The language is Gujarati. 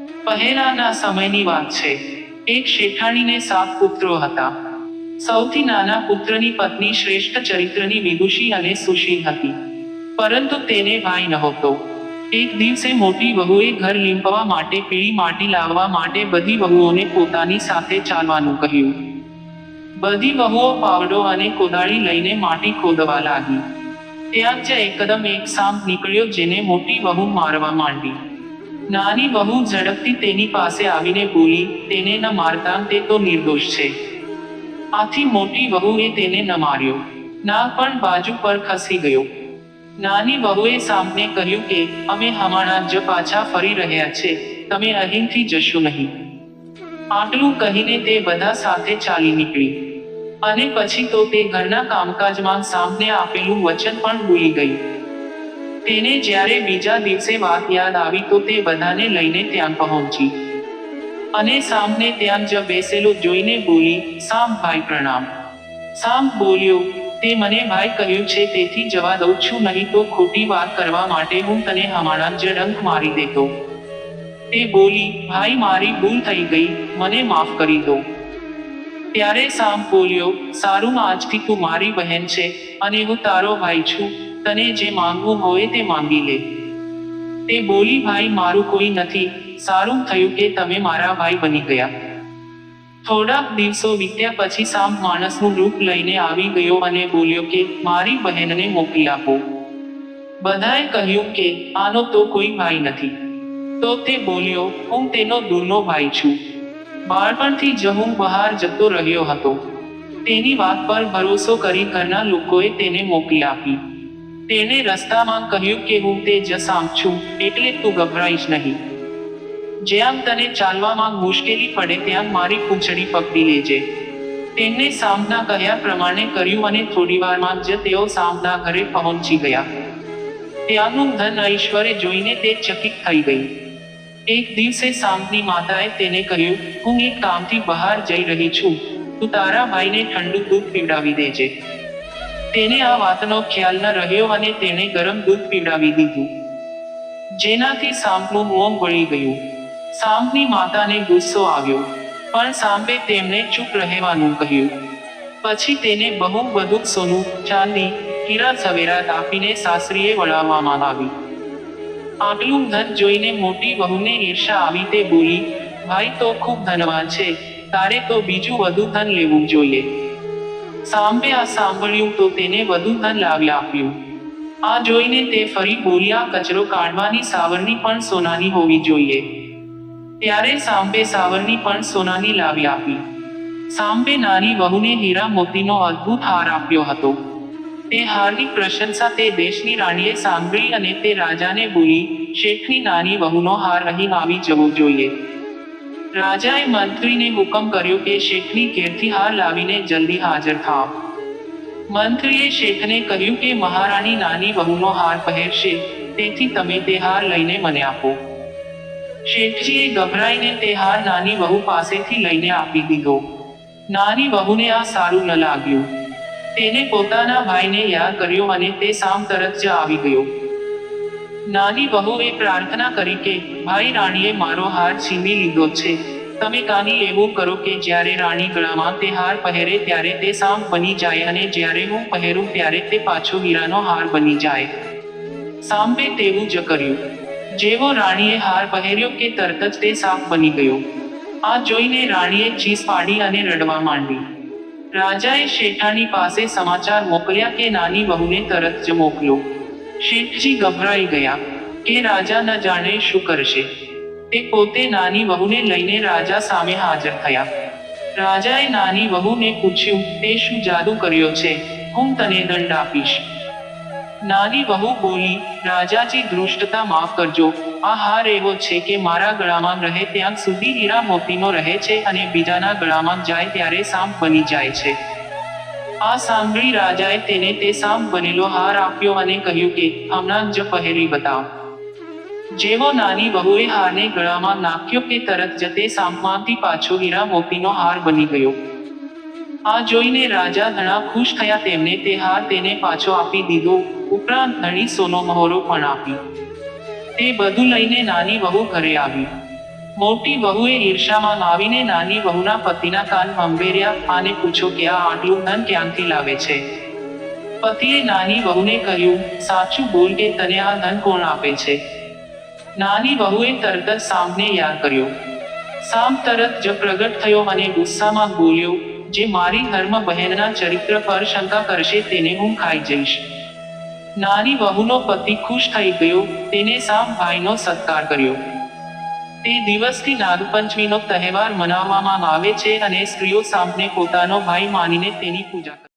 પહેલાના સમયની વાત છે. એક શેઠાણીને સાત પુત્રો હતા. સૌથી નાના પુત્રની પત્ની શ્રેષ્ઠ ચરિત્રની વિદુષી અને સુશીલ હતી. પરંતુ તેને ભાઈ નહોતો. એક દિવસે મોટી વહુએ ઘર લીંપવા માટે પીળી માટી લાવવા માટે બધી વહુઓને પોતાની સાથે ચાલવાનું કહ્યું. બધી વહુઓ પાવડો અને કોદાળી લઈને માટી ખોદવા લાગી. ત્યાં જ એકદમ એક સાંપ નીકળ્યો જેને મોટી વહુ મારવા માંડી. નાની વહુ ઝડપથી તેની પાસે આવીને બોલી, તેને ન મારતા તે તો નિર્દોષ છે. આથી મોટી વહુએ તેને ન માર્યો. ના પણ બાજુ પર ખસી ગયો. નાની વહુએ સામને કહ્યું કે, અમે હમણાં જ પાછા ફરી રહ્યા છે. તમે અહીંથી જશો નહીં. આટલું કહીને તે બધા સાથે ચાલી નીકળી. અને પછી તો તે ઘરના કામકાજમાં સામને આપેલું વચન પણ ભૂલી ગઈ. તેને જ્યારે બીજા દિવસે વાત યાદ આવી તો તે બધાને લઈને ત્યાં પહોંચી. અને સામને ત્યાં જ બેસેલો જોઈને બોલી, સામ ભાઈ પ્રણામ. સામ બોલ્યો, તે મને ભાઈ કહ્યું છે તેથી જવા દઉં છું, નહીં તો ખોટી વાત કરવા માટે હું તને હમણાં જ ડંખ મારી દેતો. તે બોલી, ભાઈ, મારી ભૂલ થઈ ગઈ, મને માફ કરી દો. ત્યારે સામ બોલ્યો, સારું, આજથી તું મારી બહેન છે, અને હું તારો ભાઈ છું તને જે માંગવું હોય તે માંગી લે. તે બોલી, ભાઈ, મારું કોઈ નથી. સારું થયું કે તમે મારા ભાઈ બની ગયા. થોડાક દિવસો વીત્યા પછી સામ માણસનું રૂપ લઈને આવી ગયો અને બોલ્યો કે, મારી બહેનને મોકલી આપો. બધાએ કહ્યું કે, આનો તો કોઈ ભાઈ નથી. તો તે બોલ્યો, હું તેનો દૂરનો ભાઈ છું. બાળપણથી જ હું બહાર જતો રહ્યો હતો. તેની વાત પર ભરોસો કરી ઘરના લોકોએ તેને મોકલી આપી. તેણે રસ્તામાં કહ્યું કે હું તે જ સામ છું, એટલે તું ગભરાઈશ નહીં. જ્યાં તને ચાલવામાં મુશ્કેલી પડે ત્યાં મારી પૂંછડી પકડી લેજે. તેમને સામના કહ્યા પ્રમાણે કર્યું અને થોડી વારમાં જ તેઓ સામના ઘરે પહોંચી ગયા. ત્યાંનું ધન ઐશ્વર્ય જોઈને તે ચકિત થઈ ગઈ. એક દિવસે સામની માતાએ તેને કહ્યું, હું એક કામથી બહાર જઈ રહી છું. તું તારા ભાઈને ઠંડુ દૂધ પીવડાવી દેજે. તેને આ વાતનો ખ્યાલ ન રહ્યો અને તેણે ગરમ દૂધ પીવડાવી દીધું. જેનાથી સાંપનું મોમ વળી ગયું. સાંપની માતાને ગુસ્સો આવ્યો, પણ સાંપે તેમને ચૂપ રહેવાનું કહ્યું. પછી તેને બહુ બધું સોનું, ચાંદી, હીરા ઝવેરાત આપીને સાસરીએ વળાવવામાં આવી. આટલું ધન જોઈને મોટી વહુને ઈર્ષા આવી તે બોલી, ભાઈ તો ખૂબ ધનવાન છે, તારે તો બીજું વધુ ધન લેવું જોઈએ. સાંભે આ સાંભળ્યું તો તેને વધુ ધન લાવી આપ્યું. આ જોઈને તે ફરી બોલ્યા, કચરો કાઢવાની સાવરણી પણ સોનાની હોવી જોઈએ. ત્યારે સાંભે સાવરણી પણ સોનાની લાવી આપી. સાંભે નાની વહુને હીરા મોતીનો અદ્ભુત હાર આપ્યો હતો. તે હારની પ્રશંસા તે દેશની રાણીએ સાંભળી અને તે રાજાને બોલી, શેઠની નાની વહુનો હાર અહીં આવી જવો જોઈએ. રાજાએ મંત્રીને હુકમ કર્યો કે શેઠની ઘેરથી હાર લાવીને જલ્દી હાજર થાવ. મંત્રીએ શેઠને કહ્યું કે મહારાણી નાની વહુનો હાર પહેરશે, તેથી તમે તે હાર લઈને મને આપો. શેઠજીએ ગભરાઈને તે હાર નાની વહુ પાસેથી લઈને આપી દીધો. નાની વહુને આ સારું ન લાગ્યું. તેને પોતાના ભાઈને યાદ કર્યો અને તે સામ તરત જ આવી ગયો. નાની વહુએ પ્રાર્થના કરી કે ભાઈ રાણીએ મારો હાર છીનવી લીધો છે. તમે કાની એવું કરો કે, જ્યારે રાણી ગળામાં તે હાર પહેરે ત્યારે તે સામ બની જાય અને જ્યારે હું પહેરું ત્યારે તે પાછો હીરાનો હાર બની જાય. સાંભે તેવું જ કર્યું. જેવો રાણીએ હાર પહેર્યો કે, તરત જ તે સાપ બની ગયો. આ જોઈને રાણીએ ચીસ પાડી અને રડવા માંડી. રાજાએ શેઠાણી પાસે સમાચાર મોકલ્યા કે, નાની વહુને તરત જ મોકલો. શેઠજી ગભરાઈ ગયા કે રાજા ન જાણે શું કરશે. તે પોતે નાની વહુને લઈને રાજા સામે હાજર થયા. રાજાએ નાની વહુને પૂછ્યું, તે શું જાદુ કર્યો છે? હું તને દંડ આપીશ. નાની વહુ બોલી, રાજાજી, દૃષ્ટતા માફ કરજો. આ હાર એવો છે કે મારા ગળામાં રહે ત્યાં સુધી હીરા મોતીનો રહે છે અને બીજાના ગળામાં જાય ત્યારે સાંપ બની જાય છે. આ સાંભળી રાજાએ તેને તે સાંપ બનેલો હાર આપ્યો અને કહ્યું કે, હમણાં જ પહેરી બતાવ. જેવો નાની વહુએ હારને ગળામાં નાખ્યો કે તરત જ તે સાંપમાંથી પાછો હીરા મોતીનો હાર બની ગયો. આ જોઈને રાજા ઘણા ખુશ થયા તેમને તે હાર તેને પાછો આપી દીધો. ઉપરાંત ઘણી સોનો મહોરો પણ આપી. તે બધું લઈને નાની વહુ ઘરે આવી. મોટી વહુએ ઈર્ષામાં આવીને નાની વહુના પતિના કાન મંબેર્યા આને પૂછો કે આ આટલું ધન ક્યાંથી લાવે છે? પતિએ નાની વહુને કહ્યું, સાચું બોલ કે તને આ ધન કોણ આપે છે? નાની વહુએ તરત જ સામને યાદ કર્યો. સામ તરત જ પ્રગટ થયો અને ગુસ્સામાં બોલ્યો, જે મારી ધર્મ બહેનના ચરિત્ર પર શંકા કરશે તેને હું ખાઈ જઈશ. નાની વહુનો પતિ ખુશ થઈ ગયો, તેને સામ ભાઈનો સત્કાર કર્યો. તે દિવસથી નાગપંચમીનો તહેવાર મનાવવામાં આવે છે અને સ્ત્રીઓ સામને પોતાનો ભાઈ માનીને તેની પૂજા